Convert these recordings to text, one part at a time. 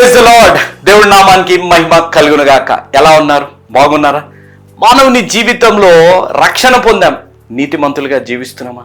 Praise lord దేవుడి నామానికి మహిమ కలుగునుగాక. ఎలా ఉన్నారు? బాగున్నారా? మానవుని జీవితంలో రక్షణ పొందాం. నీతిమంతులుగా జీవిస్తున్నామా?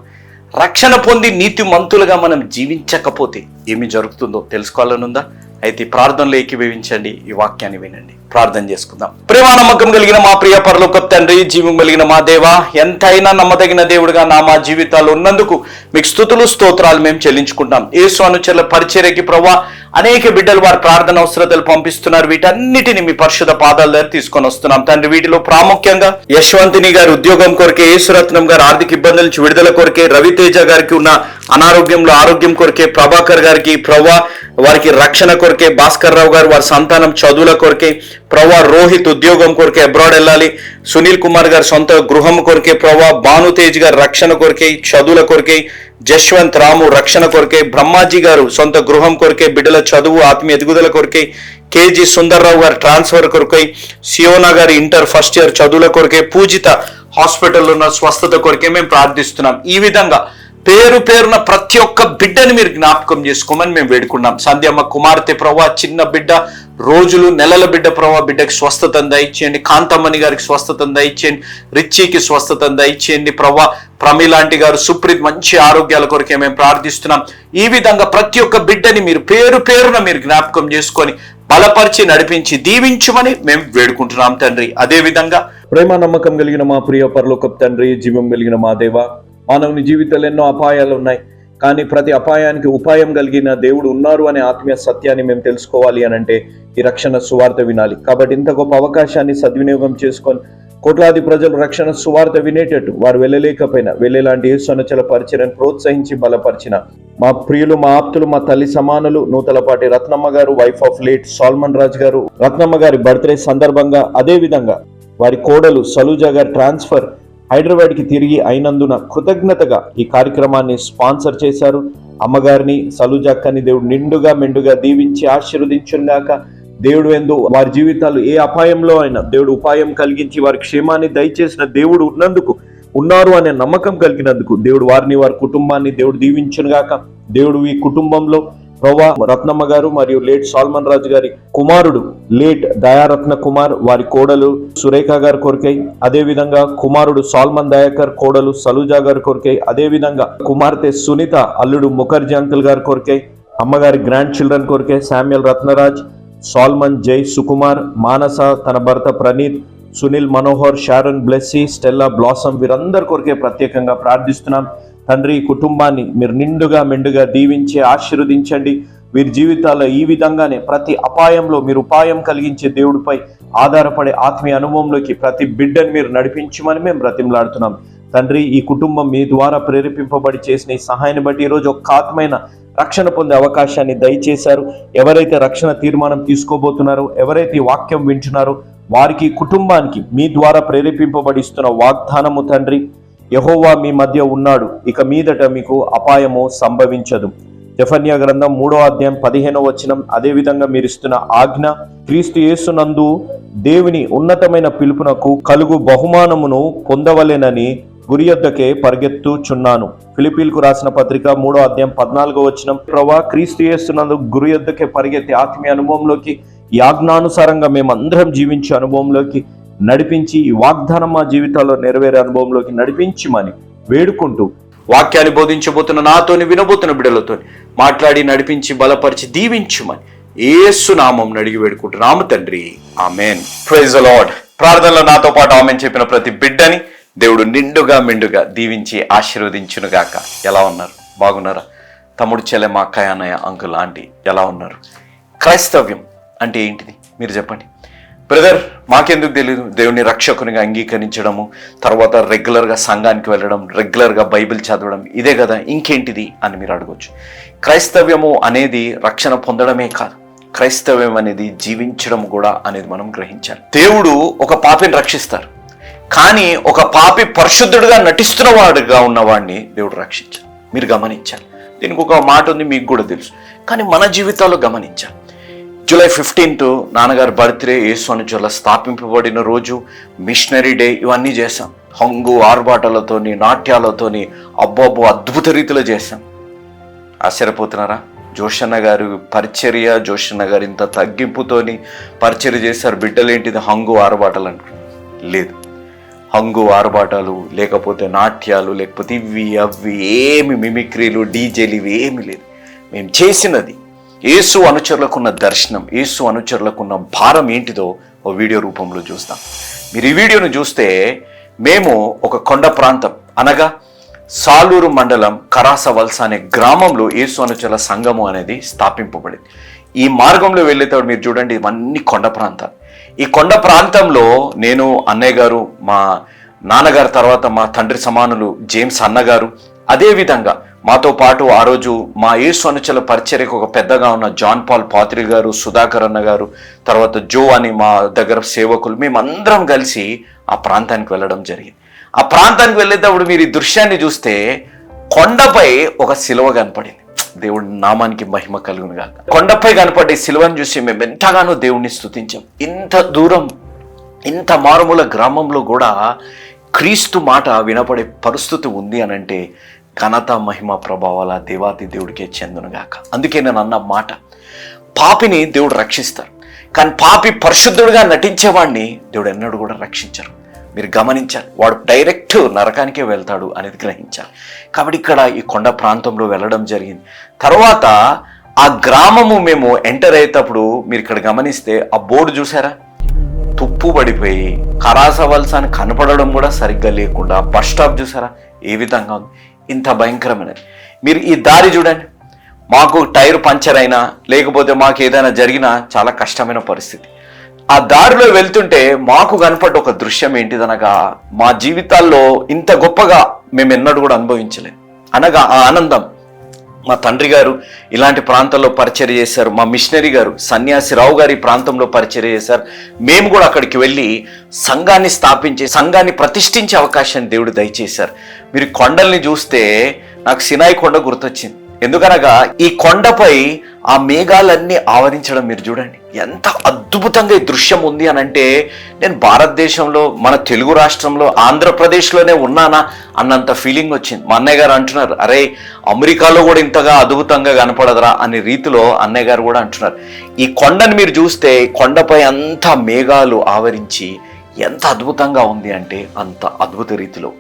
రక్షణ పొంది నీతిమంతులుగా మనం జీవించకపోతే ఏమి జరుగుతుందో తెలుసుకోవాలనుందా? అయితే ప్రార్థనలో ఏకీభవించండి. ఈ వాక్యాన్ని వినండి. ప్రార్థన చేసుకుందాం. ప్రేమ నమ్మకం కలిగిన మా ప్రియ పరలోక తండ్రి జీవం కలిగిన మా దేవ ఎంతైనా నమ్మదగిన దేవుడిగా నా మా జీవితాలు ఉన్నందుకు మీకు స్థుతులు స్తోత్రాలు మేము చెల్లించుకుంటాం యేసు అనుచరుల పరిచర్యకి ప్రభా అనేక బిడ్డలు వారి ప్రార్థన అవసరతలు పంపిస్తున్నారు. వీటన్నిటిని మీ పరిశుధ పాదాల దగ్గర తీసుకొని వస్తున్నాం. తండ్రి వీటిలో ప్రాముఖ్యంగా యశ్వంతిని గారి ఉద్యోగం కొరకే యేసురత్నం గారి ఆర్థిక ఇబ్బందుల నుంచి విడుదల కొరకే రవితేజ గారికి ఉన్న అనారోగ్యంలో ఆరోగ్యం కొరకే ప్రభాకర్ గారికి ప్రవ్వా వారికి రక్షణ కొరకే భాస్కర్ రావు గారు వారి సంతానం చదువుల కొరకే ప్రవ్వా రోహిత్ ఉద్యోగం కొరకే అబ్రాడ్ వెళ్ళాలి. సునీల్ కుమార్ గారి సొంత గృహం కొరకే ప్రవ్వా భానుతేజ్ గారు రక్షణ కొరకే చదువుల కొరకే జశ్వంత్ రాము రక్షణ కొరకే బ్రహ్మాజీ గారు సొంత గృహం కొరకే బిడ్డల చదువు ఆత్మీయ ఎదుగుదల కొరకే కేజీ సుందర్రావు గారు ట్రాన్స్ఫర్ కొరకై సియోనా గారి ఇంటర్ ఫస్ట్ ఇయర్ చదువుల కొరకే పూజిత హాస్పిటల్లో ఉన్న స్వస్థత కొరకే మేము ప్రార్థిస్తున్నాం. ఈ విధంగా పేరు పేరున ప్రతి ఒక్క బిడ్డని మీరు జ్ఞాపకం చేసుకోమని మేము వేడుకున్నాం. సంధ్యమ్మ కుమార్తె ప్రభా చిన్న బిడ్డ రోజులు నెలల బిడ్డ ప్రభా బిడ్డకి స్వస్థతను దయచేయండి. కాంతమ్మని గారికి స్వస్థతను దయచేయండి. రిచ్చికి స్వస్థతను దయచేయండి ప్రభా. ప్రమిలాంటి గారు సుప్రీత్ మంచి ఆరోగ్యాల కొరకే మేము ప్రార్థిస్తున్నాం. ఈ విధంగా ప్రతి ఒక్క బిడ్డని మీరు పేరు పేరున మీరు జ్ఞాపకం చేసుకొని బలపరిచి నడిపించి దీవించమని మేము వేడుకుంటున్నాం తండ్రి. అదే విధంగా ప్రేమ నమ్మకం కలిగిన మా ప్రియ పరలోకప్ తండ్రి జీవం కలిగిన మా దేవ మానవుని జీవితంలో ఎన్నో అపాయాలు ఉన్నాయి. కానీ ప్రతి అపాయానికి ఉపాయం కలిగిన దేవుడు ఉన్నారు అనే ఆత్మీయ సత్యాన్ని మేము తెలుసుకోవాలి అని అంటే ఈ రక్షణ సువార్త వినాలి. కాబట్టి ఇంత గొప్ప అవకాశాన్ని సద్వినియోగం చేసుకొని కోట్లాది ప్రజలు రక్షణ సువార్త వినేటట్టు వారు వెళ్ళలేకపోయినా వెళ్ళేలాంటి యేసునచల పరిచయను ప్రోత్సహించి బలపరిచిన మా ప్రియులు మా ఆప్తులు మా తల్లి సమానులు Nuthalapati Ratnamma garu wife of late Solomon Raj garu Ratnamma గారి బర్త్డే సందర్భంగా అదే విధంగా వారి కోడలు సలూజా గారి ట్రాన్స్ఫర్ హైదరాబాద్కి తిరిగి అయినందున కృతజ్ఞతగా ఈ కార్యక్రమాన్ని స్పాన్సర్ చేశారు. అమ్మగారిని సలుజాక్కని దేవుడు నిండుగా మెండుగా దీవించి ఆశీర్వదించున్నాక దేవుడు ఎందు వారి జీవితాలు ఏ అపాయంలో అయినా దేవుడు ఉపాయం కలిగించి వారి క్షేమాన్ని దయచేసిన దేవుడు ఉన్నందుకు ఉన్నారు అనే నమ్మకం కలిగినందుకు దేవుడు వారిని వారి కుటుంబాన్ని దేవుడు దీవించునుగాక. దేవుడు ఈ కుటుంబంలో ప్రవా రత్నమ్మ గారు మరియు లేట్ సాల్మన్ రాజు గారి కుమారుడు లేట్ దయారత్న కుమార్ వారి కోడలు సురేఖ గారు కొరికై అదేవిధంగా కుమారుడు సాల్మన్ దయాకర్ కోడలు సలూజా గారి కొరికై అదేవిధంగా కుమార్తె సునీత అల్లుడు ముఖర్జీ అంకుల్ గారు కొరికై అమ్మగారి గ్రాండ్ చిల్డ్రన్ కొరకే శామ్యుల్ రత్నరాజ్ సాల్మన్ జై సుకుమార్ మానస తన భర్త Praneeth Sunil Manohar Sharon Blessy Stella Blossom వీరందరి కొరికే ప్రత్యేకంగా ప్రార్థిస్తున్నాం. తండ్రి ఈ కుటుంబాన్ని మీరు నిండుగా మెండుగా దీవించి ఆశీర్వదించండి. వీరి జీవితాల్లో ఈ విధంగానే ప్రతి అపాయంలో మీరు ఉపాయం కలిగించే దేవుడిపై ఆధారపడే ఆత్మీయ అనుభవంలోకి ప్రతి బిడ్డను మీరు నడిపించమని మేము బ్రతిమలాడుతున్నాం. తండ్రి ఈ కుటుంబం మీ ద్వారా ప్రేరేపింపబడి చేసిన ఈ సహాయాన్ని బట్టి ఈరోజు ఒక్క ఆత్మైన రక్షణ పొందే అవకాశాన్ని దయచేశారు. ఎవరైతే రక్షణ తీర్మానం తీసుకోబోతున్నారో ఎవరైతే ఈ వాక్యం వింటున్నారో వారికి కుటుంబానికి మీ ద్వారా ప్రేరేపింపబడిస్తున్న వాగ్దానము తండ్రి యహోవా మీ మధ్య ఉన్నాడు. ఇక మీదట మీకు అపాయము సంభవించదు. జఫన్యా గ్రంథం మూడో అధ్యాయం పదిహేనో వచనం అదేవిధంగా మీరు ఇస్తున్న ఆజ్ఞ క్రీస్తు యేసునందు దేవుని ఉన్నతమైన పిలుపునకు కలుగు బహుమానమును పొందవలెనని గురి యొద్దకే పరిగెత్తుచున్నాను. ఫిలిపీలకు రాసిన పత్రిక మూడో అధ్యాయం పద్నాలుగో వచనం ప్రభా క్రీస్తు యేసునందు గురి యొద్దకే పరిగెత్తి ఆత్మీయ అనుభవంలోకి యాజ్ఞానుసారంగా మేమందరం జీవించే అనుభవంలోకి నడిపించి ఈ వాగ్దానం మా జీవితాల్లో నెరవేరే అనుభవంలోకి నడిపించమని వేడుకుంటూ వాక్యాన్ని బోధించబోతున్న నాతోని వినబోతున్న బిడ్డలతో మాట్లాడి నడిపించి బలపరిచి దీవించుమని ఏసు నామం అడిగి వేడుకుంటున్నాము తండ్రి. ఆమెన్. ప్రైజ్ లార్డ్ ప్రార్థనలో నాతో పాటు ఆమెన్ చెప్పిన ప్రతి బిడ్డని దేవుడు నిండుగా మిండుగా దీవించి ఆశీర్వదించునుగాక. ఎలా ఉన్నారు? బాగున్నారా? తమ్ముడు చెల్లెమ్మ అక్కయ్య అన్నయ్య అంకుల్ ఆంటీ ఎలా ఉన్నారు? క్రైస్తవ్యం అంటే ఏంటిది? మీరు చెప్పండి. బ్రదర్ మాకెందుకు తెలియదు దేవుని రక్షకునిగా అంగీకరించడము తర్వాత రెగ్యులర్గా సంఘానికి వెళ్ళడం రెగ్యులర్గా బైబిల్ చదవడం ఇదే కదా ఇంకేంటిది అని మీరు అడగవచ్చు క్రైస్తవ్యము అనేది రక్షణ పొందడమే కాదు. క్రైస్తవ్యం అనేది జీవించడం కూడా అనేది మనం గ్రహించాలి. దేవుడు ఒక పాపిని రక్షిస్తారు. కానీ ఒక పాపి పరిశుద్ధుడిగా నటిస్తున్న వాడుగా ఉన్నవాడిని దేవుడు రక్షించాలి. మీరు గమనించాలి. దీనికి ఒక మాట ఉంది మీకు కూడా తెలుసు. కానీ మన జీవితాల్లో గమనించాలి. జూలై ఫిఫ్టీన్త్ నాన్నగారి బర్త్డే యేసు అనుచరుల స్థాపింపబడిన రోజు మిషనరీ డే ఇవన్నీ చేశాం. హంగు ఆర్భాటాలతోని నాట్యాలతోని అబ్బబ్బో అద్భుత రీతిలో చేశాం. ఆశ్చర్యపోతున్నారా? జోషన్న గారు పరిచర్య జోషన్న గారు ఇంత తగ్గింపుతోని పరిచర్య చేశారు. బిడ్డలేంటిది? హంగు ఆరబాటలు అనుకున్నారు లేదు. హంగు ఆరబాటాలు లేకపోతే నాట్యాలు లేకపోతే ఇవి అవి ఏమి మిమిక్రీలు డీజేలు ఇవి ఏమి లేదు. మేము చేసినది యేసు అనుచరులకున్న దర్శనం యేసు అనుచరులకున్న భారం ఏంటిదో ఓ వీడియో రూపంలో చూస్తాం. మీరు ఈ వీడియోను చూస్తే మేము ఒక కొండ ప్రాంతం అనగా సాలూరు మండలం కరాసవల్స అనే గ్రామంలో యేసు అనుచరుల సంఘము అనేది స్థాపింపబడింది. ఈ మార్గంలో వెళ్ళేటప్పుడు మీరు చూడండి ఇవన్నీ కొండ ప్రాంతాలు. ఈ కొండ ప్రాంతంలో నేను అన్నయ్య గారు మా నాన్నగారు తర్వాత మా తండ్రి సమానులు జేమ్స్ అన్నగారు అదేవిధంగా మాతో పాటు ఆ రోజు మా యేసు అనుచల పరిచర్యకు ఒక పెద్దగా ఉన్న జాన్ పాల్ పాత్రి గారు సుధాకర్ అన్న గారు తర్వాత జో అని మా దగ్గర సేవకులు మేమందరం కలిసి ఆ ప్రాంతానికి వెళ్ళడం జరిగింది. ఆ ప్రాంతానికి వెళ్ళేటప్పుడు మీరు ఈ దృశ్యాన్ని చూస్తే కొండపై ఒక సిలువ కనపడింది. దేవుడి నామానికి మహిమ కలుగును కాక కొండపై కనపడే సిలువను చూసి మేము ఎంతగానో దేవుణ్ణి స్థుతించాం ఇంత దూరం ఇంత మారుమూల గ్రామంలో కూడా క్రీస్తు మాట వినపడే పరిస్థితి ఉంది అనంటే ఘనత మహిమ ప్రభావాల దేవాతి దేవుడికే చెందునుగాక. అందుకే నేను అన్న మాట పాపిని దేవుడు రక్షిస్తారు. కానీ పాపి పరిశుద్ధుడిగా నటించేవాడిని దేవుడు ఎన్నడూ కూడా రక్షించరు. మీరు గమనించాలి వాడు డైరెక్ట్ నరకానికే వెళ్తాడు అనేది గ్రహించాలి. కాబట్టి ఇక్కడ ఈ కొండ ప్రాంతంలో వెళ్ళడం జరిగింది. తర్వాత ఆ గ్రామము మేము ఎంటర్ అయ్యేటప్పుడు మీరు ఇక్కడ గమనిస్తే ఆ బోర్డు చూసారా? తుప్పు పడిపోయి కరాసవలసాన్ని అని కనపడడం కూడా సరిగ్గా లేకుండా బస్ స్టాప్ చూసారా? ఏ విధంగా ఉంది? ఇంత భయంకరమైనది మీరు ఈ దారి చూడండి. మాకు టైర్ పంచర్ అయినా లేకపోతే మాకు ఏదైనా జరిగినా చాలా కష్టమైన పరిస్థితి. ఆ దారిలో వెళ్తుంటే మాకు కనపడ్డ ఒక దృశ్యం ఏంటిదనగా మా జీవితాల్లో ఇంత గొప్పగా మేము ఎన్నడూ కూడా అనుభవించలేం. అనగా ఆ ఆనందం. మా తండ్రి గారు ఇలాంటి ప్రాంతాల్లో పరిచయం చేశారు. మా మిషనరీ గారు సన్యాసి రావు గారి ప్రాంతంలో పరిచయం చేశారు. మేము కూడా అక్కడికి వెళ్ళి సంఘాన్ని స్థాపించే సంఘాన్ని ప్రతిష్ఠించే అవకాశాన్ని దేవుడు దయచేశారు. మీరు కొండల్ని చూస్తే నాకు సినాయి కొండ గుర్తొచ్చింది. ఎందుకనగా ఈ కొండపై ఆ మేఘాలన్నీ ఆవరించడం మీరు చూడండి. ఎంత అద్భుతంగా ఈ దృశ్యం ఉంది అని అంటే నేను భారతదేశంలో మన తెలుగు రాష్ట్రంలో ఆంధ్రప్రదేశ్లోనే ఉన్నానా అన్నంత ఫీలింగ్ వచ్చింది. మా అన్నయ్య గారు అంటున్నారు అరే అమెరికాలో కూడా ఇంతగా అద్భుతంగా కనపడదురా అనే రీతిలో అన్నయ్య గారు కూడా అంటున్నారు. ఈ కొండను మీరు చూస్తే కొండపై అంతా మేఘాలు ఆవరించి ఎంత అద్భుతంగా ఉంది అంటే అంత అద్భుత రీతిలో.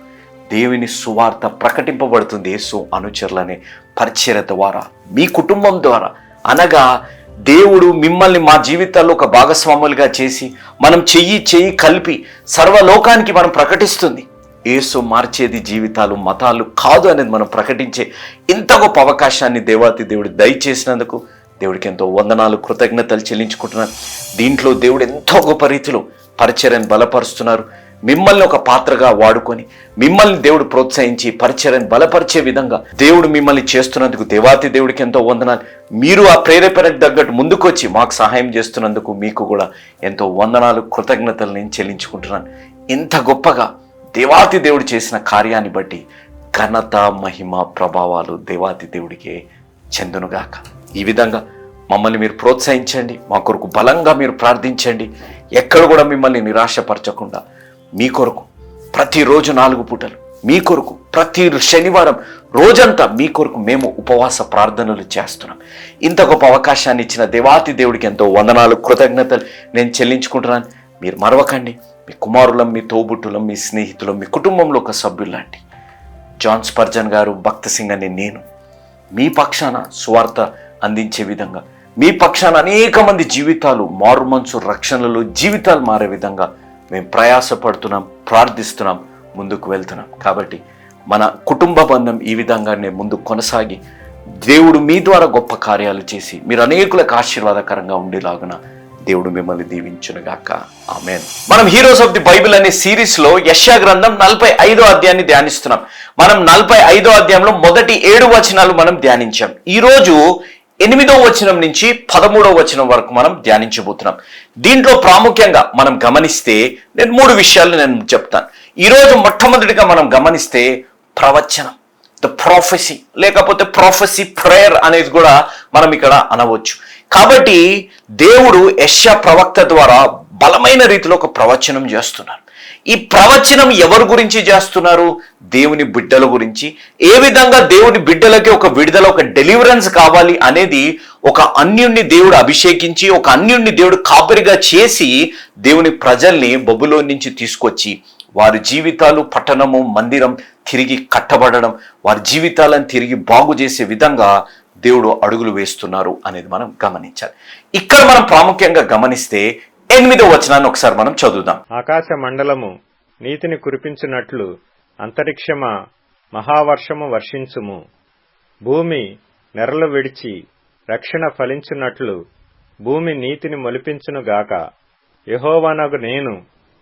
దేవుని సువార్త ప్రకటింపబడుతుంది యేసు అనుచరులనే పరిచర్య ద్వారా. మీ కుటుంబం ద్వారా. అనగా దేవుడు మిమ్మల్ని మా జీవితాల్లో ఒక భాగస్వాములుగా చేసి మనం చెయ్యి చెయ్యి కలిపి సర్వలోకానికి మనం ప్రకటిస్తుంది. ఏసు మార్చేది జీవితాలు మతాలు కాదు అనేది మనం ప్రకటించే ఇంత గొప్ప అవకాశాన్ని దేవాతి దేవుడు దయచేసినందుకు దేవుడికి ఎంతో వందనాలు కృతజ్ఞతలు చెల్లించుకుంటున్నాను. దీంట్లో దేవుడు ఎంతో గొప్ప రీతిలో పరిచర్యను బలపరుస్తున్నారు. మిమ్మల్ని ఒక పాత్రగా వాడుకొని మిమ్మల్ని దేవుడు ప్రోత్సహించి పరిచర్యను బలపరిచే విధంగా దేవుడు మిమ్మల్ని చేస్తున్నందుకు దేవాతి దేవుడికి ఎంతో వందనాలు. మీరు ఆ ప్రేరేపణకు తగ్గట్టు ముందుకొచ్చి మాకు సహాయం చేస్తున్నందుకు మీకు కూడా ఎంతో వందనాలు కృతజ్ఞతలు నేను చెల్లించుకుంటున్నాను. ఇంత గొప్పగా దేవాతి దేవుడు చేసిన కార్యాన్ని బట్టి ఘనత మహిమ ప్రభావాలు దేవాతి దేవుడికే చెందునుగాక. ఈ విధంగా మమ్మల్ని మీరు ప్రోత్సహించండి మా కొరకు బలంగా మీరు ప్రార్థించండి. ఎక్కడ కూడా మిమ్మల్ని నిరాశపరచకుండా మీ కొరకు ప్రతిరోజు నాలుగు పూటలు మీ కొరకు ప్రతి శనివారం రోజంతా మీ కొరకు మేము ఉపవాస ప్రార్థనలు చేస్తున్నాం. ఇంత గొప్ప అవకాశాన్ని ఇచ్చిన దేవాతి దేవుడికి ఎంతో వందనాలు కృతజ్ఞతలు నేను చెల్లించుకుంటున్నాను. మీరు మరవకండి. మీ కుమారులం మీ తోబుట్టులం మీ స్నేహితులం మీ కుటుంబంలో ఒక సభ్యులాంటి జాన్ స్పర్జన్ గారు భక్త సింగ్ అనే నేను మీ పక్షాన స్వార్థ అందించే విధంగా మీ పక్షాన అనేక మంది జీవితాలు మారుమనసు రక్షణలలో జీవితాలు మారే విధంగా మేము ప్రయాసపడుతున్నాం ప్రార్థిస్తున్నాం ముందుకు వెళ్తున్నాం. కాబట్టి మన కుటుంబ బంధం ఈ విధంగానే ముందు కొనసాగి దేవుడు మీ ద్వారా గొప్ప కార్యాలు చేసి మీరు అనేకులకు ఆశీర్వాదకరంగా ఉండేలాగున దేవుడు మిమ్మల్ని దీవించునుగాక. ఆమెన్. మనం హీరోస్ ఆఫ్ ది బైబిల్ అనే సిరీస్లో యశా గ్రంథం నలభై ఐదో అధ్యాయాన్ని ధ్యానిస్తున్నాం. మనం నలభై ఐదో అధ్యాయంలో మొదటి ఏడు వచనాలు మనం ధ్యానించాం. ఈరోజు ఎనిమిదో వచనం నుంచి పదమూడో వచనం వరకు మనం ధ్యానించబోతున్నాం. దీంట్లో ప్రాముఖ్యంగా మనం గమనిస్తే నేను మూడు విషయాలు నేను చెప్తాను. ఈరోజు మొట్టమొదటిగా మనం గమనిస్తే ప్రవచనం ద ప్రొఫెసీ లేకపోతే ప్రొఫెసీ ప్రేయర్ అనేది కూడా మనం ఇక్కడ అనవచ్చు. కాబట్టి దేవుడు యశ ప్రవక్త ద్వారా బలమైన రీతిలో ఒక ప్రవచనం చేస్తున్నారు ఈ ప్రవచనం ఎవరి గురించి చేస్తున్నారు? దేవుని బిడ్డల గురించి. ఏ విధంగా దేవుని బిడ్డలకి ఒక విడుదల ఒక డెలివరెన్స్ కావాలి అనేది ఒక అన్యుణ్ణి దేవుడు అభిషేకించి ఒక అన్యుణ్ణి దేవుడు కాపరిగా చేసి దేవుని ప్రజల్ని బొబ్బులో నుంచి తీసుకొచ్చి వారి జీవితాలు పట్టణము మందిరం తిరిగి కట్టబడడం వారి జీవితాలను తిరిగి బాగు చేసే విధంగా దేవుడు అడుగులు వేస్తున్నారు అనేది మనం గమనించాలి. ఇక్కడ మనం ప్రాముఖ్యంగా గమనిస్తే ఎనిమిదో వచనాన్ని ఒకసారి మనం చదువుదాం. ఆకాశ మండలము నీతిని కురిపించున్నట్లు అంతరిక్షమా మహావర్షము వర్షించుము. భూమి నెరలు విడిచి రక్షణ ఫలించున్నట్లు భూమి నీతిని మొలిపించునుగాక యహోవానగు నేను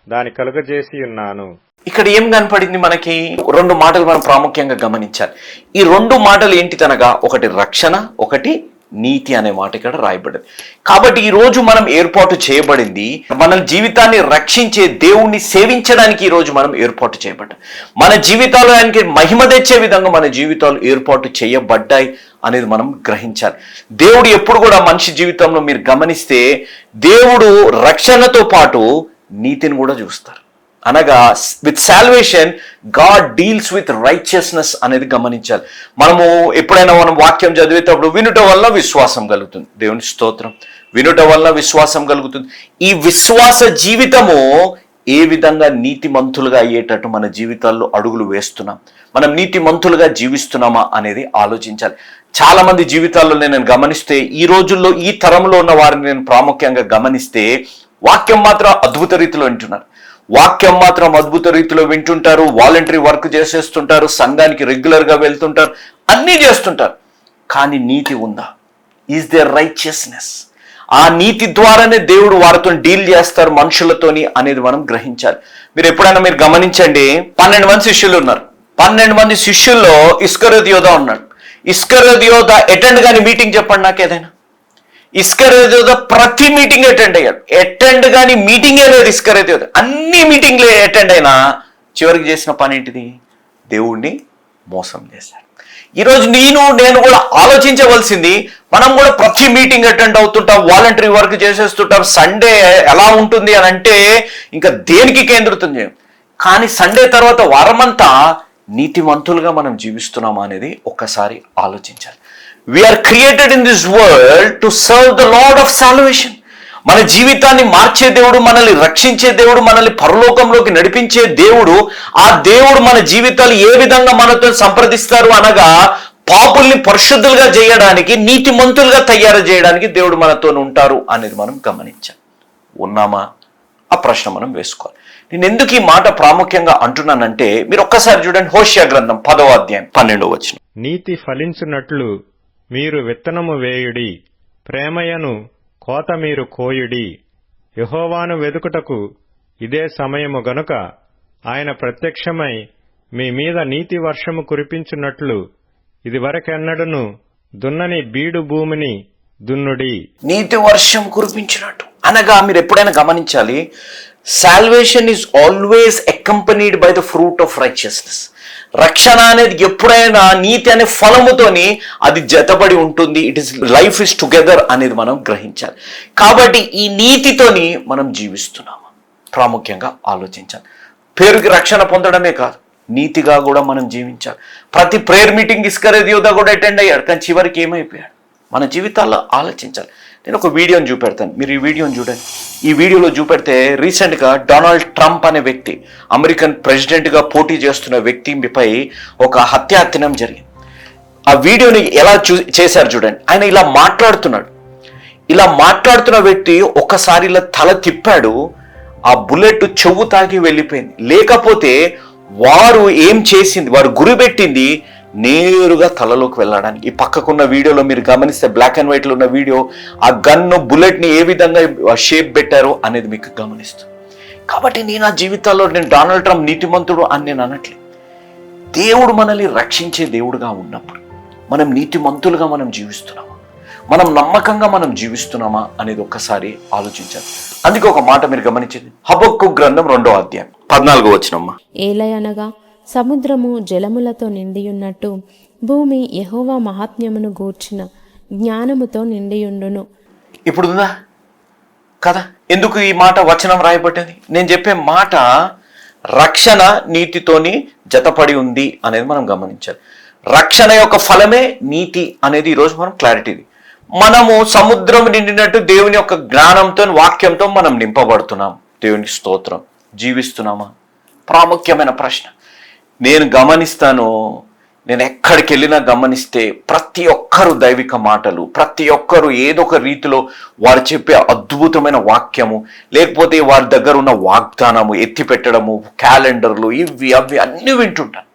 దాని కలుగజేసి ఉన్నాను. ఇక్కడ ఏం కనపడింది మనకి? రెండు మాటలు మనం ప్రాముఖ్యంగా గమనించాలి. ఈ రెండు మాటలు ఏంటిదనగా ఒకటి రక్షణ ఒకటి నీతి అనే మాట ఇక్కడ రాయబడింది. కాబట్టి ఈ రోజు మనం ఏర్పాటు చేయబడింది మన జీవితాన్ని రక్షించే దేవుణ్ణి సేవించడానికి ఈ రోజు మనం ఏర్పాటు చేయబడ్డాం. మన జీవితాలు ఆయనకి మహిమ తెచ్చే విధంగా మన జీవితాలు ఏర్పాటు చేయబడ్డాయి అనేది మనం గ్రహించాలి. దేవుడు ఎప్పుడు కూడా మనిషి జీవితంలో మీరు గమనిస్తే దేవుడు రక్షణతో పాటు నీతిని కూడా చూస్తారు. అనగా with salvation God deals with righteousness అనేది గమనించాలి. మనము ఎప్పుడైనా మనం వాక్యం చదివేటప్పుడు వినుట వల్ల విశ్వాసం కలుగుతుంది. దేవుని స్తోత్రం. వినుట వల్ల విశ్వాసం కలుగుతుంది. ఈ విశ్వాస జీవితము ఏ విధంగా నీతిమంతులుగా అయ్యేటట్టు మన జీవితాల్లో అడుగులు వేస్తున్నాం? మనం నీతిమంతులుగా జీవిస్తున్నామా అనేది ఆలోచించాలి. చాలా మంది జీవితాల్లో నేను గమనిస్తే ఈ రోజుల్లో ఈ తరంలో ఉన్న వారిని నేను ప్రాముఖ్యంగా గమనిస్తే వాక్యం మాత్రం అద్భుత రీతిలో వింటున్నారు. వాక్యం మాత్రం అద్భుత రీతిలో వింటుంటారు వాలంటరీ వర్క్ చేసేస్తుంటారు సంఘానికి రెగ్యులర్గా వెళ్తుంటారు అన్నీ చేస్తుంటారు. కానీ నీతి ఉందా? ఈజ్ దేర్ రైచియస్నెస్ ఆ నీతి ద్వారానే దేవుడు వారితో డీల్ చేస్తారు మనుషులతోని అనేది మనం గ్రహించాలి. మీరు ఎప్పుడైనా మీరు గమనించండి పన్నెండు మంది శిష్యులు ఉన్నారు. పన్నెండు మంది శిష్యుల్లో ఇస్కరోద్ యోధ ఉన్నాడు. ఇస్కర్ యోధ అటెండ్ కానీ మీటింగ్ చెప్పండి నాకు ఏదైనా ఇస్కరేజ్ ప్రతి మీటింగ్ అటెండ్ అయ్యాడు. అటెండ్ కానీ మీటింగే లేదు ఇస్కరేజ్ అన్ని మీటింగ్లు అటెండ్ అయినా చివరికి చేసిన పని ఏంటిది? దేవుణ్ణి మోసం చేశాడు. ఈరోజు నేను నేను కూడా ఆలోచించవలసింది మనం కూడా ప్రతి మీటింగ్ అటెండ్ అవుతుంటాం వాలంటరీ వర్క్ చేసేస్తుంటాం సండే ఎలా ఉంటుంది అని అంటే ఇంకా దేనికి కేంద్రితం చేయం? కానీ సండే తర్వాత వారమంతా నీతిమంతులుగా మనం జీవిస్తున్నామా అనేది ఒక్కసారి ఆలోచించాలి. We are created in this world to serve the Lord of salvation మన జీవితాన్ని మార్చే దేవుడు మనల్ని రక్షించే దేవుడు మనల్ని పరలోకంలోకి నడిపించే దేవుడు ఆ దేవుడు మన జీవితాలు ఏ విధంగా మనతో సంప్రదిస్తారు అనగా పాపుల్ని పరిశుద్ధులుగా చేయడానికి నీతి మంతులుగా తయారు చేయడానికి దేవుడు మనతో ఉంటారు అనేది మనం గమనించాలి. ఉన్నామా? ఆ ప్రశ్న మనం వేసుకోవాలి. నేను ఎందుకు ఈ మాట ప్రాముఖ్యంగా అంటున్నానంటే మీరు ఒక్కసారి చూడండి హోషియా గ్రంథం పదవ అధ్యాయం పన్నెండవ వచ్చిన నీతి ఫలించినట్లు మీరు విత్తనము వేయుడి ప్రేమయను కోత మీరు కోయుడి. యహోవాను వెదుకుటకు ఇదే సమయము గనుక ఆయన ప్రత్యక్షమై మీ మీద నీతి వర్షము కురిపించున్నట్లు ఇదివరకెన్నడును దున్నని బీడు భూమిని దున్నుడి. నీతి వర్షం కురిపించినట్టు. అనగా మీరు ఎప్పుడైనా గమనించాలి salvation is always accompanied by the fruit of righteousness రక్షణ అనేది ఎప్పుడైనా నీతి అనే ఫలముతోని అది జతబడి ఉంటుంది. It is life is together అనేది మనం గ్రహించాలి. కాబట్టి ఈ నీతితోని మనం జీవిస్తున్నాము. ప్రాముఖ్యంగా ఆలోచించాలి. పేరుకి రక్షణ పొందడమే కాదు నీతిగా కూడా మనం జీవించాలి. ప్రతి ప్రేయర్ మీటింగ్ ఇస్కరేది యోధ కూడా అటెండ్ అయ్యాడు కానీ చివరికి ఏమైపోయాడు? మన జీవితాల్లో ఆలోచించాలి. నేను ఒక వీడియోని చూపెడతాను. మీరు ఈ వీడియోని చూడండి. ఈ వీడియోలో చూపెడితే రీసెంట్గా డొనాల్డ్ ట్రంప్ అనే వ్యక్తి అమెరికన్ ప్రెసిడెంట్గా పోటీ చేస్తున్న వ్యక్తిపై ఒక హత్యాయత్నం జరిగింది. ఆ వీడియోని ఎలా చూ చేశారు చూడండి. ఆయన ఇలా మాట్లాడుతున్నాడు. ఇలా మాట్లాడుతున్న వ్యక్తి ఒక్కసారి ఇలా తల తిప్పాడు. ఆ బుల్లెట్ చెవు తాగి వెళ్ళిపోయింది. లేకపోతే వారు ఏం చేసింది? వారు గురి పెట్టింది నేరుగా తలలోకి వెళ్ళడానికి. ఈ పక్కకున్న వీడియోలో మీరు గమనిస్తే బ్లాక్ అండ్ వైట్లో ఉన్న వీడియో ఆ గన్ను బుల్లెట్ని ఏ విధంగా షేప్ పెట్టారో అనేది మీకు గమనిస్తుంది. కాబట్టి నేను ఆ జీవితాల్లో నేను డొనాల్డ్ ట్రంప్ నీతిమంతుడు అని నేను అనట్లేదు దేవుడు మనల్ని రక్షించే దేవుడుగా ఉన్నప్పుడు మనం నీతిమంతులుగా మనం జీవిస్తున్నామా? మనం నమ్మకంగా మనం జీవిస్తున్నామా అనేది ఒక్కసారి ఆలోచించాలి. అందుకే ఒక మాట మీరు గమనించింది. హబక్కు గ్రంథం రెండో అధ్యాయం. పద్నాలుగో వచ్చినమ్మా ఏలయనగా సముద్రము జలములతో నిండియున్నట్టు భూమి యహోవా మహాత్మ్యమును గూర్చిన జ్ఞానముతో నిండియుండును. ఇప్పుడు ఉందా కదా ఎందుకు ఈ మాట వచనం రాయబట్టింది నేను చెప్పే మాట రక్షణ నీతితోని జతపడి ఉంది అనేది మనం గమనించాలి. రక్షణ యొక్క ఫలమే నీతి అనేది ఈరోజు మనం క్లారిటీది మనము సముద్రం నిండినట్టు దేవుని యొక్క జ్ఞానంతో వాక్యంతో మనం నింపబడుతున్నాం. దేవునికి స్తోత్రం. జీవిస్తున్నామా? ప్రాముఖ్యమైన ప్రశ్న. నేను గమనిస్తాను నేను ఎక్కడికి వెళ్ళినా గమనిస్తే ప్రతి ఒక్కరు దైవిక మాటలు ప్రతి ఒక్కరు ఏదో ఒక రీతిలో వారు చెప్పే అద్భుతమైన వాక్యము లేకపోతే వారి దగ్గర ఉన్న వాగ్దానము ఎత్తి పెట్టడము క్యాలెండర్లు ఇవి అవి అన్నీ వింటుంటాను.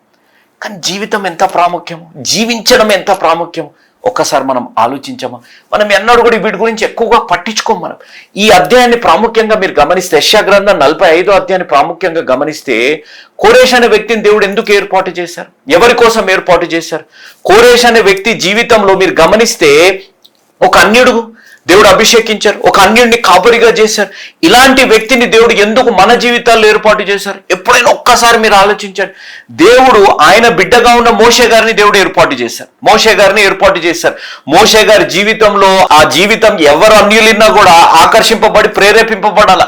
కానీ జీవితం ఎంత ప్రాముఖ్యము? జీవించడం ఎంత ప్రాముఖ్యము? ఒక్కసారి మనం ఆలోచించమా? మనం ఎన్నడూ కూడా వీటి గురించి ఎక్కువగా పట్టించుకోం మనం. ఈ అధ్యాయాన్ని ప్రాముఖ్యంగా మీరు గమనిస్తే యెషయా గ్రంథం నలభై ఐదో అధ్యాయాన్ని ప్రాముఖ్యంగా గమనిస్తే కోరేష్ అనే వ్యక్తిని దేవుడు ఎందుకు ఏర్పాటు చేశారు? ఎవరి కోసం ఏర్పాటు చేశారు? కోరేష్ అనే వ్యక్తి జీవితంలో మీరు గమనిస్తే ఒక అన్యుడు దేవుడు అభిషేకించారు. ఒక అన్యుడిని కాపురిగా చేశారు. ఇలాంటి వ్యక్తిని దేవుడు ఎందుకు మన జీవితాల్లో ఏర్పాటు చేశారు? ఎప్పుడైనా ఒక్కసారి మీరు ఆలోచించండి. దేవుడు ఆయన బిడ్డగా ఉన్న మోషే గారిని దేవుడు ఏర్పాటు చేశారు. మోషే గారిని ఏర్పాటు చేశారు. మోషే గారి జీవితంలో ఆ జీవితం ఎవరు అన్యులిన్నా కూడా ఆకర్షింపబడి ప్రేరేపింపబడాల?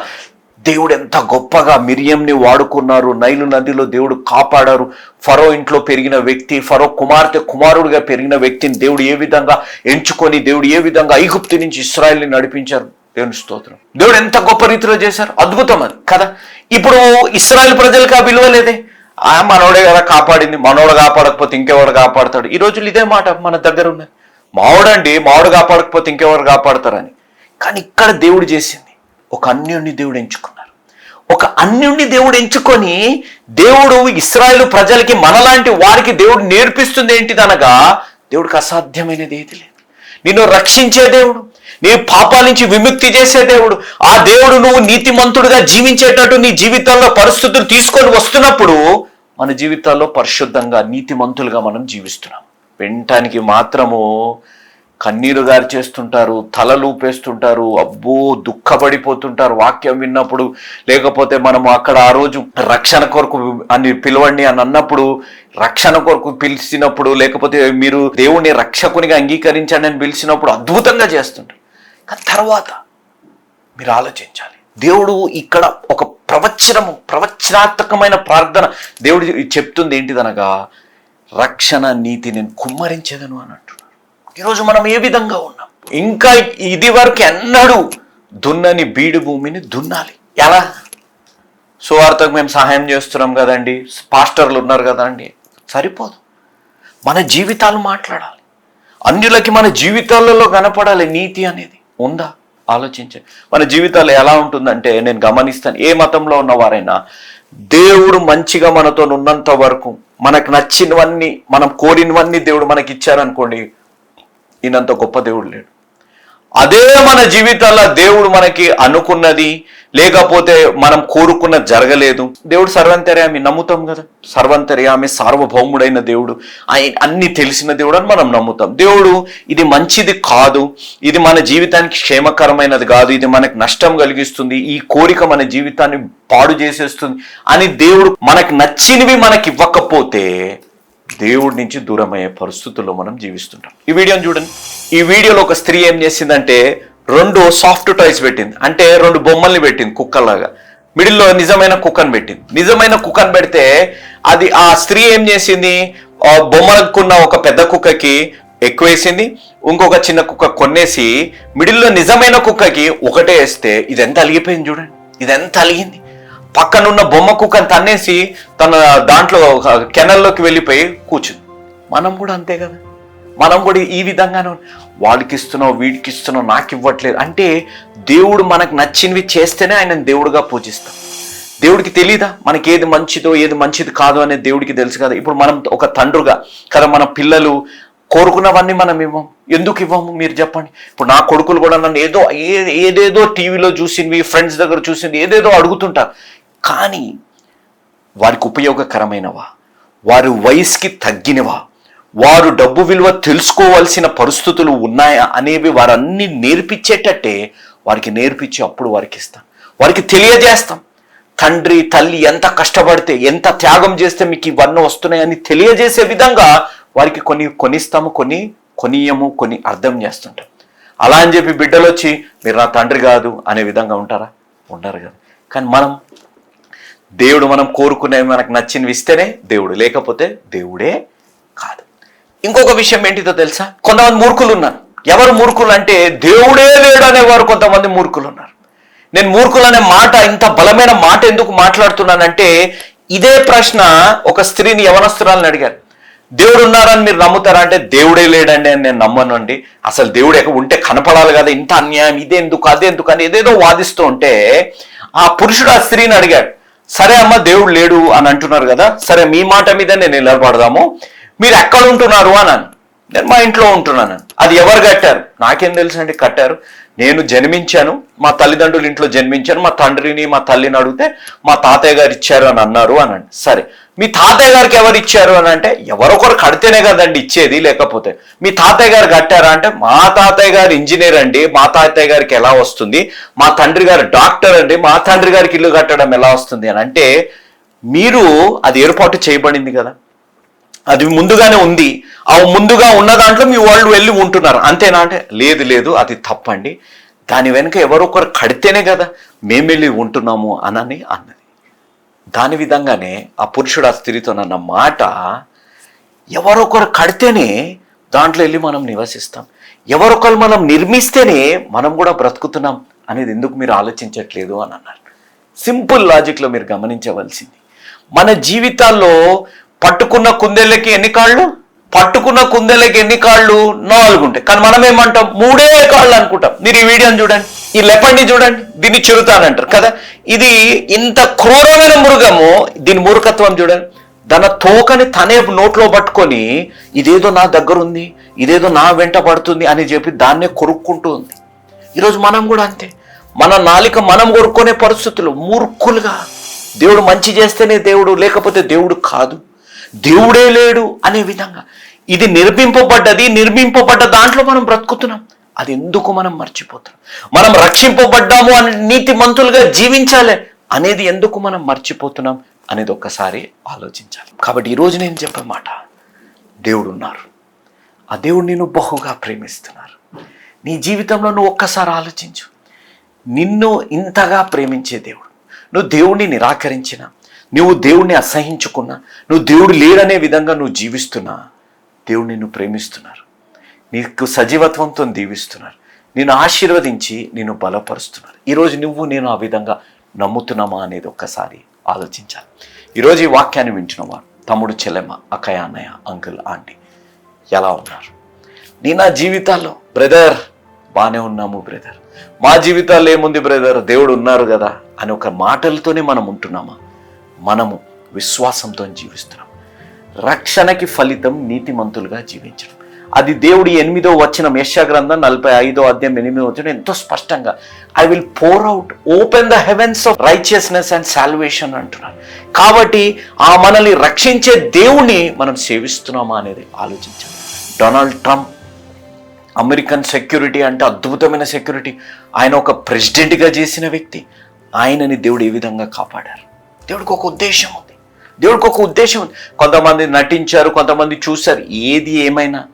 దేవుడు ఎంత గొప్పగా మిరియంని వాడుకున్నారు. నైలు నదిలో దేవుడు కాపాడారు. ఫరో ఇంట్లో పెరిగిన వ్యక్తి ఫరో కుమార్తె కుమారుడిగా పెరిగిన వ్యక్తిని దేవుడు ఏ విధంగా ఎంచుకొని దేవుడు ఏ విధంగా ఐగుప్తి నుంచి ఇస్రాయల్ని నడిపించారు? దేవుని స్తోత్రం. దేవుడు ఎంత గొప్ప రీతిలో చేశారు? అద్భుతం అది కదా? ఇప్పుడు ఇస్రాయల్ ప్రజలకు ఆ విలువ లేదే. ఆ మనోడే కదా కాపాడింది. మనోడు కాపాడకపోతే ఇంకెవడు కాపాడతాడు? ఈ రోజులు ఇదే మాట మన దగ్గర ఉన్నది. మావుడండి మావుడు కాపాడకపోతే ఇంకెవరు కాపాడతారని. కానీ ఇక్కడ దేవుడు చేసింది ఒక అన్యుణ్ణి దేవుడు ఎంచుకున్నారు. ఒక అన్యుణ్ణి దేవుడు ఎంచుకొని దేవుడు ఇస్రాయేల్ ప్రజలకి మనలాంటి వారికి దేవుడు నేర్పిస్తుంది ఏంటిదనగా దేవుడికి అసాధ్యమైనది ఏది లేదు. నిన్ను రక్షించే దేవుడు నీ పాపాల నుంచి విముక్తి చేసే దేవుడు ఆ దేవుడు నువ్వు నీతిమంతుడుగా జీవించేటట్టు నీ జీవితంలో పరిస్థితులు తీసుకొని వస్తున్నప్పుడు మన జీవితాల్లో పరిశుద్ధంగా నీతిమంతులుగా మనం జీవిస్తున్నాం. వినటానికి మాత్రము కన్నీరు గారి చేస్తుంటారు అబ్బో దుఃఖపడిపోతుంటారు. వాక్యం విన్నప్పుడు లేకపోతే మనం అక్కడ ఆ రోజు రక్షణ కొరకు అని పిలవండి అని అన్నప్పుడు రక్షణ కొరకు పిలిచినప్పుడు లేకపోతే మీరు దేవుణ్ణి రక్షకునిగా అంగీకరించండి అని పిలిచినప్పుడు అద్భుతంగా చేస్తుంటారు. కానీ తర్వాత మీరు ఆలోచించాలి. దేవుడు ఇక్కడ ఒక ప్రవచనము ప్రవచనాత్మకమైన ప్రార్థన దేవుడు చెప్తుంది ఏంటిదనగా రక్షణ నీతి నేను కుమ్మరించేదను అన్నట్టు. ఈరోజు మనం ఏ విధంగా ఉన్నాం? ఇంకా ఇది వరకు ఎన్నడూ దున్నని బీడు భూమిని దున్నాలి. ఎలా? సువార్తకు మేము సహాయం చేస్తున్నాం కదండి. పాస్టర్లు ఉన్నారు కదండి. సరిపోదు. మన జీవితాలు మాట్లాడాలి. అన్యులకి మన జీవితాలలో కనపడాలి నీతి అనేది. ఉందా? ఆలోచించండి మన జీవితాలు ఎలా ఉంటుందంటే నేను గమనిస్తాను ఏ మతంలో ఉన్నవారైనా దేవుడు మంచిగా మనతో ఉన్నంత వరకు మనకు నచ్చినవన్నీ మనం కోరినవన్నీ దేవుడు మనకి ఇచ్చారనుకోండి ఈయనంత గొప్ప దేవుడు లేడు. అదే మన జీవితాల్లో దేవుడు మనకి అనుకున్నది లేకపోతే మనం కోరుకున్నది జరగలేదు. దేవుడు సర్వంతర్యామి నమ్ముతాం కదా? సర్వంతర్యామి సార్వభౌముడైన దేవుడు. ఆయన అన్ని తెలిసిన దేవుడు అని మనం నమ్ముతాం. దేవుడు ఇది మంచిది కాదు ఇది మన జీవితానికి క్షేమకరమైనది కాదు ఇది మనకు నష్టం కలిగిస్తుంది ఈ కోరిక మన జీవితాన్ని పాడు చేసేస్తుంది అని దేవుడు మనకు నచ్చినవి మనకి ఇవ్వకపోతే దేవుడి నుంచి దూరమయ్యే పరిస్థితుల్లో మనం జీవిస్తుంటాం. ఈ వీడియోని చూడండి. ఈ వీడియోలో ఒక స్త్రీ ఏం చేసిందంటే రెండు సాఫ్ట్ టాయ్స్ పెట్టింది. అంటే రెండు బొమ్మల్ని పెట్టింది కుక్కలాగా మిడిల్లో నిజమైన కుక్కను పెట్టింది. నిజమైన కుక్కను పెడితే అది ఆ స్త్రీ ఏం చేసింది? ఆ బొమ్మలకున్న ఒక పెద్ద కుక్కకి ఎక్కువేసింది ఇంకొక చిన్న కుక్క కొన్నేసి మిడిల్లో నిజమైన కుక్కకి ఒకటే వేస్తే ఇదెంత అలిగిపోయింది చూడండి. ఇదెంత అలిగింది. పక్కనున్న బొమ్మ కుక్కని తన్నేసి తన దాంట్లో కెనల్లోకి వెళ్ళిపోయి కూర్చుంది. మనం కూడా అంతే కదా? మనం కూడా ఈ విధంగానే వాళ్ళకి వాడికి ఇస్తున్నావు వీడికి ఇస్తున్నావు నాకు ఇవ్వట్లేదు అంటే దేవుడు మనకు నచ్చినవి చేస్తేనే ఆయన దేవుడుగా పూజిస్తాం. దేవుడికి తెలియదా మనకి ఏది మంచిదో ఏది మంచిది కాదో అనేది దేవుడికి తెలుసు కదా? ఇప్పుడు మనం ఒక తండ్రుగా కదా మన పిల్లలు కోరుకున్నవన్నీ మనం ఇవ్వం. ఎందుకు ఇవ్వము? మీరు చెప్పండి. ఇప్పుడు నా కొడుకులు కూడా నన్ను ఏదో ఏ- ఏదేదో టీవీలో చూసినవి ఫ్రెండ్స్ దగ్గర చూసింది ఏదేదో అడుగుతుంటారు. కానీ వారికి ఉపయోగకరమైనవా? వారి వయసుకి తగ్గినవా? వారు డబ్బు విలువ తెలుసుకోవాల్సిన పరిస్థితులు ఉన్నాయా అనేవి వారన్నీ నేర్పించేటట్టే వారికి నేర్పించి అప్పుడు వారికి ఇస్తాం. వారికి తెలియజేస్తాం. తండ్రి తల్లి ఎంత కష్టపడితే ఎంత త్యాగం చేస్తే మీకు ఇవన్నీ వస్తున్నాయని తెలియజేసే విధంగా వారికి కొన్ని కొనిస్తాము కొన్ని కొనియము కొన్ని అర్థం చేస్తుంటాం. అలా అని చెప్పి బిడ్డలు వచ్చి మీరు నా తండ్రి కాదు అనే విధంగా ఉంటారా? ఉండరు కదా. కానీ మనం దేవుడు మనం కోరుకునేవి మనకు నచ్చినవి ఇస్తేనే దేవుడు లేకపోతే దేవుడే కాదు. ఇంకొక విషయం ఏంటిదో తెలుసా? కొంతమంది మూర్ఖులు ఉన్నారు ఎవరు మూర్ఖులు అంటే దేవుడే లేడు అనేవారు కొంతమంది మూర్ఖులు ఉన్నారు నేను మూర్ఖులు అనే మాట ఇంత బలమైన మాట ఎందుకు మాట్లాడుతున్నానంటే ఇదే ప్రశ్న ఒక స్త్రీని యవనస్తురాలని అడిగారు. దేవుడు ఉన్నారని మీరు నమ్ముతారా? అంటే దేవుడే లేడండి అని నేను నమ్మను అండి. అసలు దేవుడు ఎక్కడ ఉంటే కనపడాలి కదా ఇంత అన్యాయం ఇదేందుకు అదే ఎందుకు అని ఏదేదో వాదిస్తూ ఉంటే ఆ పురుషుడు ఆ స్త్రీని అడిగాడు. సరే అమ్మ దేవుడు లేడు అని అంటున్నారు కదా సరే మీ మాట మీద నేను నిలబడదాము. మీరు ఎక్కడ ఉంటున్నారు అని అన్నాను. నేను మా ఇంట్లో ఉంటున్నాను. అది ఎవరు కట్టారు? నాకేం తెలుసు అండి కట్టారు. నేను జన్మించాను మా తల్లిదండ్రుల ఇంట్లో జన్మించాను మా తండ్రిని మా తల్లిని అడిగితే మా తాతయ్య గారు ఇచ్చారు అని అన్నారు అని సరే మీ తాతయ్య గారికి ఎవరు ఇచ్చారు అని అంటే ఎవరొకరు కడితేనే కదండి ఇచ్చేది లేకపోతే. మీ తాతయ్య గారు కట్టారా అంటే మా తాతయ్య గారు ఇంజనీర్ అండి మా తాతయ్య గారికి ఎలా వస్తుంది మా తండ్రి గారు డాక్టర్ అండి మా తండ్రి గారికి ఇల్లు కట్టడం ఎలా వస్తుంది అని అంటే మీరు అది ఏర్పాటు చేయబడింది కదా. అది ముందుగానే ఉంది. ఆ ముందుగా ఉన్న దాంట్లో మీ వాళ్ళు వెళ్ళి ఉంటున్నారు. అంతేనా అంటే లేదు లేదు అది తప్పండి. దాని వెనుక ఎవరొకరు కడితేనే కదా మేము వెళ్ళి ఉంటున్నాము అనని అన్నది దాని విధంగానే ఆ పురుషుడు ఆ స్త్రీతో అన్న మాట ఎవరొకరు కడితేనే దాంట్లో వెళ్ళి మనం నివసిస్తాం. ఎవరొకరు మనం నిర్మిస్తేనే మనం కూడా బ్రతుకుతున్నాం అనేది ఎందుకు మీరు ఆలోచించట్లేదు అని అన్నారు. సింపుల్ లాజిక్లో మీరు గమనించవలసింది. మన జీవితాల్లో పట్టుకున్న కుందేళ్ళకి ఎన్ని కాళ్ళు? పట్టుకున్న కుందేలకి ఎన్ని కాళ్ళు? నాలుగు ఉంటాయి. కానీ మనం ఏమంటాం మూడే కాళ్ళు అనుకుంటాం. మీరు ఈ వీడియోని చూడండి. ఈ లెపండి చూడండి. దీన్ని చిరుతానంటారు కదా? ఇది ఇంత క్రూరమైన మృగము దీని మూర్ఖత్వం చూడండి. తన తోకని తనే నోట్లో పట్టుకొని ఇదేదో నా దగ్గర ఉంది ఇదేదో నా వెంట పడుతుంది అని చెప్పి దాన్నే కొరుక్కుంటూ ఉంది. ఈరోజు మనం కూడా అంతే. మన నాలిక మనం కొరుక్కునే పరిస్థితులు మూర్ఖులుగా. దేవుడు మంచి చేస్తేనే దేవుడు లేకపోతే దేవుడు కాదు. దేవుడే లేడు అనే విధంగా. ఇది నిర్మింపబడ్డది నిర్మింపబడ్డ దాంట్లో మనం బ్రతుకుతున్నాం. అది ఎందుకు మనం మర్చిపోతున్నాం? మనం రక్షింపబడ్డాము అని నీతి మంతులుగా జీవించాలి అనేది ఎందుకు మనం మర్చిపోతున్నాం అనేది ఒక్కసారి ఆలోచించాలి. కాబట్టి ఈరోజు నేను చెప్పే మాట దేవుడు ఉన్నారు ఆ దేవుడు నేను బహుగా ప్రేమిస్తున్నారు. నీ జీవితంలో నువ్వు ఒక్కసారి ఆలోచించు. నిన్ను ఇంతగా ప్రేమించే దేవుడు. నువ్వు దేవుణ్ణి నిరాకరించిన నువ్వు దేవుణ్ణి అసహించుకున్నా నువ్వు దేవుడు లేడనే విధంగా నువ్వు జీవిస్తున్నా దేవుడు నిన్ను ప్రేమిస్తున్నారు. నీకు సజీవత్వంతో దీవిస్తున్నారు. నేను ఆశీర్వదించి నిన్ను బలపరుస్తున్నారు. ఈరోజు నువ్వు నేను ఆ విధంగా నమ్ముతున్నామా అనేది ఒక్కసారి ఆలోచించాలి. ఈరోజు ఈ వాక్యాన్ని వింటున్నవారు తమ్ముడు చెల్లెమ్మ అక్కయ్య అన్నయ్య అంకుల్ ఆంటీ ఎలా ఉన్నారు? నీ నా జీవితాల్లో బ్రదర్ బాగానే ఉన్నాము బ్రదర్. మా జీవితాల్లో ఏముంది బ్రదర్? దేవుడు ఉన్నారు కదా అని ఒక మాటలతోనే మనం ఉంటున్నామా? మనము విశ్వాసంతో జీవిస్తున్నాం రక్షణకి ఫలితం నీతిమంతులుగా జీవించడం. అది దేవుడి ఎనిమిదో వచ్చిన యశా గ్రంథం నలభై ఐదో అధ్యాయం ఎనిమిదో వచ్చిన ఎంతో స్పష్టంగా I will pour out open the heavens of righteousness and salvation అంటున్నారు కాబట్టి ఆ మనల్ని రక్షించే దేవుణ్ణి మనం సేవిస్తున్నామా అనేది ఆలోచించాలి. డొనాల్డ్ ట్రంప్ అమెరికన్ సెక్యూరిటీ అంటే అద్భుతమైన సెక్యూరిటీ. ఆయన ఒక ప్రెసిడెంట్గా చేసిన వ్యక్తి. ఆయనని దేవుడు ఏ విధంగా కాపాడారు? దేవుడికి ఒక ఉద్దేశం ఉంది దేవుడికి ఒక ఉద్దేశం కొంతమంది నటించారు కొంతమంది చూశారు. ఏది ఏమైనా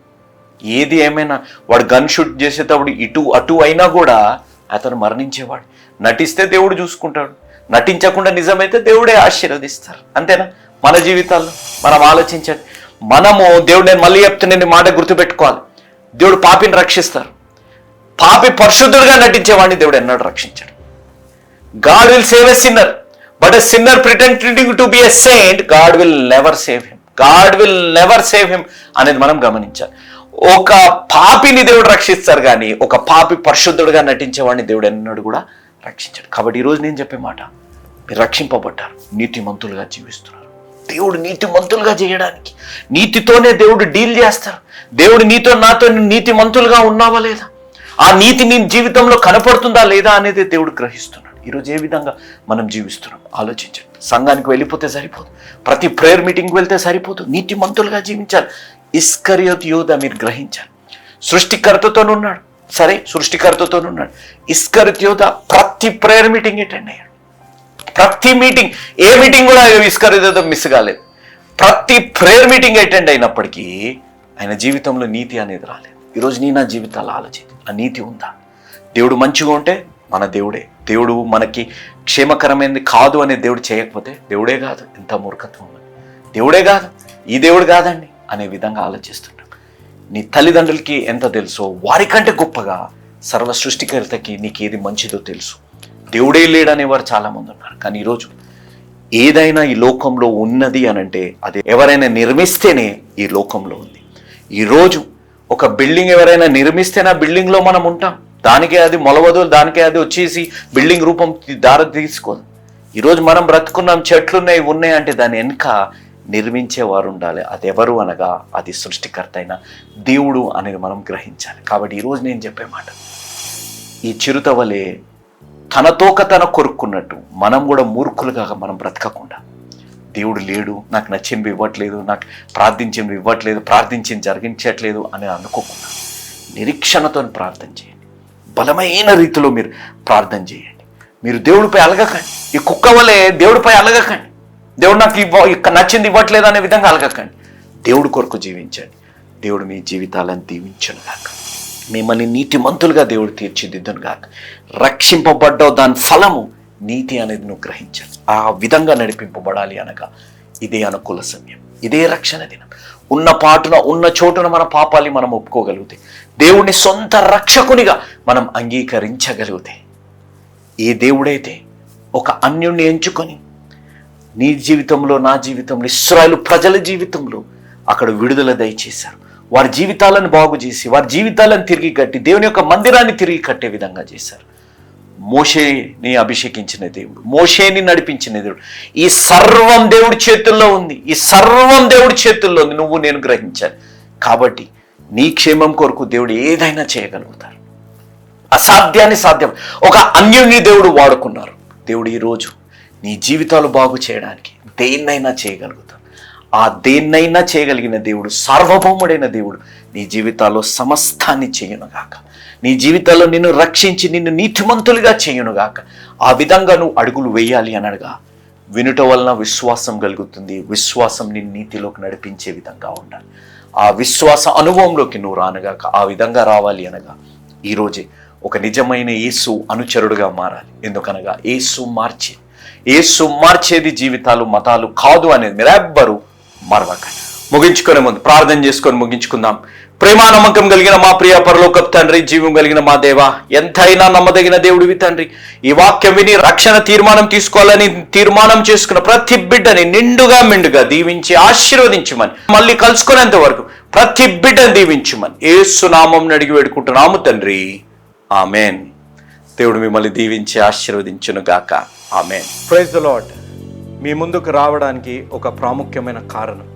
ఏది ఏమైనా వాడు గన్ షూట్ చేసేటప్పుడు ఇటు అటు అయినా కూడా అతను మరణించేవాడు. నటిస్తే దేవుడు చూసుకుంటాడు. నటించకుండా నిజమైతే దేవుడే ఆశీర్వదిస్తారు. అంతేనా? మన జీవితాల్లో మనం ఆలోచించండి. మనము దేవుడు నేను మళ్ళీ చెప్తున్నాను మాట గుర్తుపెట్టుకోవాలి. దేవుడు పాపిని రక్షిస్తారు. పాపి పరిశుద్ధుడుగా నటించేవాడిని దేవుడు ఎన్నడూ రక్షించాడు. God will save a sinner but a sinner pretending to be a saint God will never save him God will never save him అనేది మనం గమనించాలి. ఒక పాపిని దేవుడు రక్షిస్తారు కానీ ఒక పాపి పరిశుద్ధుడుగా నటించేవాడిని దేవుడు ఎన్నడు కూడా రక్షించాడు. కాబట్టి ఈరోజు నేను చెప్పే మాట మీరు రక్షింపబడ్డారు నీతిమంతులుగా జీవిస్తున్నారు. దేవుడు నీతిమంతులుగా చేయడానికి నీతితోనే దేవుడు డీల్ చేస్తారు. దేవుడు నీతో నాతో నీతిమంతులుగా ఉన్నావా లేదా? ఆ నీతి నీ జీవితంలో కనపడుతుందా లేదా అనేది దేవుడు గ్రహిస్తున్నాడు. ఈరోజు ఏ విధంగా మనం జీవిస్తున్నాం? ఆలోచించండి. సంఘానికి వెళ్ళిపోతే సరిపోదు. ప్రతి ప్రేయర్ మీటింగ్కి వెళ్తే సరిపోదు. నీతిమంతులుగా జీవించాలి. ఇస్కరియోత్ యోధ మీరు గ్రహించాలి. సృష్టికర్తతోనున్నాడు. సరే సృష్టికర్తతో ఉన్నాడు ఇస్కరిత్ యోధ ప్రతి ప్రేయర్ మీటింగ్ అటెండ్ అయ్యాడు. ప్రతి మీటింగ్ ఏ మీటింగ్ కూడా ఇస్కరితతో మిస్ కాలేదు. ప్రతి ప్రేయర్ మీటింగ్ అటెండ్ అయినప్పటికీ ఆయన జీవితంలో నీతి అనేది రాలేదు. ఈరోజు నీ నా జీవితాలు ఆలోచించి. ఆ నీతి ఉందా? దేవుడు మంచిగా ఉంటే మన దేవుడే. దేవుడు మనకి క్షేమకరమైనది కాదు అనే దేవుడు చేయకపోతే దేవుడే కాదు. ఎంత మూర్ఖత్వం దేవుడే కాదు. ఈ దేవుడు కాదండి అనే విధంగా ఆలోచిస్తున్నాం నీ తల్లిదండ్రులకి ఎంత తెలుసో వారికంటే గొప్పగా సర్వ సృష్టికర్తకి నీకు ఏది మంచిదో తెలుసు. దేవుడే లేడనే వారు చాలామంది ఉన్నారు. కానీ ఈరోజు ఏదైనా ఈ లోకంలో ఉన్నది అని అంటే అది ఎవరైనా నిర్మిస్తేనే ఈ లోకంలో ఉంది. ఈరోజు ఒక బిల్డింగ్ ఎవరైనా నిర్మిస్తేనే ఆ బిల్డింగ్లో మనం ఉంటాం. దానికే అది మొలవదు దానికే అది వచ్చేసి బిల్డింగ్ రూపం దారి తీసుకోదు. ఈరోజు మనం బ్రతుకున్నాం చెట్లున్నాయి ఉన్నాయి అంటే దాని వెనుక నిర్మించేవారు ఉండాలి. అది ఎవరు అనగా అది సృష్టికర్త అయిన దేవుడు అనేది మనం గ్రహించాలి. కాబట్టి ఈరోజు నేను చెప్పే మాట ఈ చిరుత వలె తన తోక తన కొరుక్కున్నట్టు మనం కూడా మూర్ఖులుగా మనం బ్రతకకుండా. దేవుడు లేడు నాకు నచ్చింది ఇవ్వట్లేదు నాకు ప్రార్థించింది ఇవ్వట్లేదు ప్రార్థించింది జరిగించట్లేదు అని అనుకోకుండా నిరీక్షణతో ప్రార్థన చేయండి బలమైన రీతిలో మీరు ప్రార్థన చేయండి. మీరు దేవుడిపై అలగకండి. ఈ కుక్క వలె దేవుడిపై అలగకండి. దేవుడు నాకు ఇవ్వ నచ్చింది ఇవ్వట్లేదు అనే విధంగా అలగకండి. దేవుడి కొరకు జీవించండి. దేవుడు మీ జీవితాలను దీవించను గాక. మిమ్మల్ని నీతిమంతులుగా దేవుడు తీర్చిదిద్దును గాక రక్షింపబడ్డ దాని ఫలము నీతి అనేది నువ్వు గ్రహించాలి. ఆ విధంగా నడిపింపబడాలి అనగా ఇదే అనుకూల సమయం. ఇదే రక్షణ దినం. ఉన్న పాటున ఉన్న చోటున మన పాపాలని మనం ఒప్పుకోగలిగితే దేవుడిని సొంత రక్షకునిగా మనం అంగీకరించగలిగితే ఏ దేవుడైతే ఒక అన్యుణ్ణి ఎంచుకొని నీ జీవితంలో నా జీవితంలో ఇస్రాయలు ప్రజల జీవితంలో అక్కడ విడుదల దయచేశారు. వారి జీవితాలను బాగు చేసి వారి జీవితాలను తిరిగి కట్టి దేవుని యొక్క మందిరాన్ని తిరిగి కట్టే విధంగా చేశారు. మోషేని అభిషేకించిన దేవుడు మోషేని నడిపించిన దేవుడు. ఈ సర్వం దేవుడి చేతుల్లో ఉంది. ఈ సర్వం దేవుడి చేతుల్లో ఉంది. నువ్వు నేను గ్రహించాను కాబట్టి నీ క్షేమం కొరకు దేవుడు ఏదైనా చేయగలుగుతారు అసాధ్యాన్ని సాధ్యం. ఒక అన్యుని దేవుడు వాడుకున్నారు. దేవుడు ఈరోజు నీ జీవితాలు బాగు చేయడానికి దేన్నైనా చేయగలుగుతారు ఆ దేన్నైనా చేయగలిగిన దేవుడు సార్వభౌముడైన దేవుడు నీ జీవితాల్లో సమస్తాన్ని చేయనుగాక. నీ జీవితాల్లో నిన్ను రక్షించి నిన్ను నీతిమంతులుగా చేయునుగాక. ఆ విధంగా నువ్వు అడుగులు వేయాలి అనగా వినుట వలన విశ్వాసం కలుగుతుంది. విశ్వాసం నిన్ను నీతిలోకి నడిపించే విధంగా ఉండాలి. ఆ విశ్వాస అనుభవంలోకి నువ్వు రానుగాక ఆ విధంగా రావాలి అనగా ఈరోజే ఒక నిజమైన యేసు అనుచరుడుగా మారాలి. ఎందుకనగా యేసు మార్చే. యేసు మార్చేది జీవితాలు మతాలు కాదు అనేది మీరెవ్వరూ మరవకండి. ముగించుకునే ముందు ప్రార్థన చేసుకొని ముగించుకుందాం. ప్రేమ నమ్మకం కలిగిన మా ప్రియ పరలోకపు తండ్రి జీవం కలిగిన మా దేవ ఎంతైనా నమ్మదగిన దేవుడివి తండ్రి. ఈ వాక్యం విని రక్షణ తీర్మానం తీసుకోవాలని తీర్మానం చేసుకున్న ప్రతి బిడ్డని నిండుగా మిండుగా దీవించి ఆశీర్వదించమని మళ్ళీ కలుసుకునేంత వరకు ప్రతి బిడ్డని దీవించమని ఏసునామం అడిగి వేడుకుంటున్నాము తండ్రి. ఆమెన్. దేవుడు మిమ్మల్ని దీవించి ఆశీర్వదించును గాక. ఆమెన్. ప్రైజ్ ద లాడ్ మీ ముందుకు రావడానికి ఒక ప్రాముఖ్యమైన కారణం.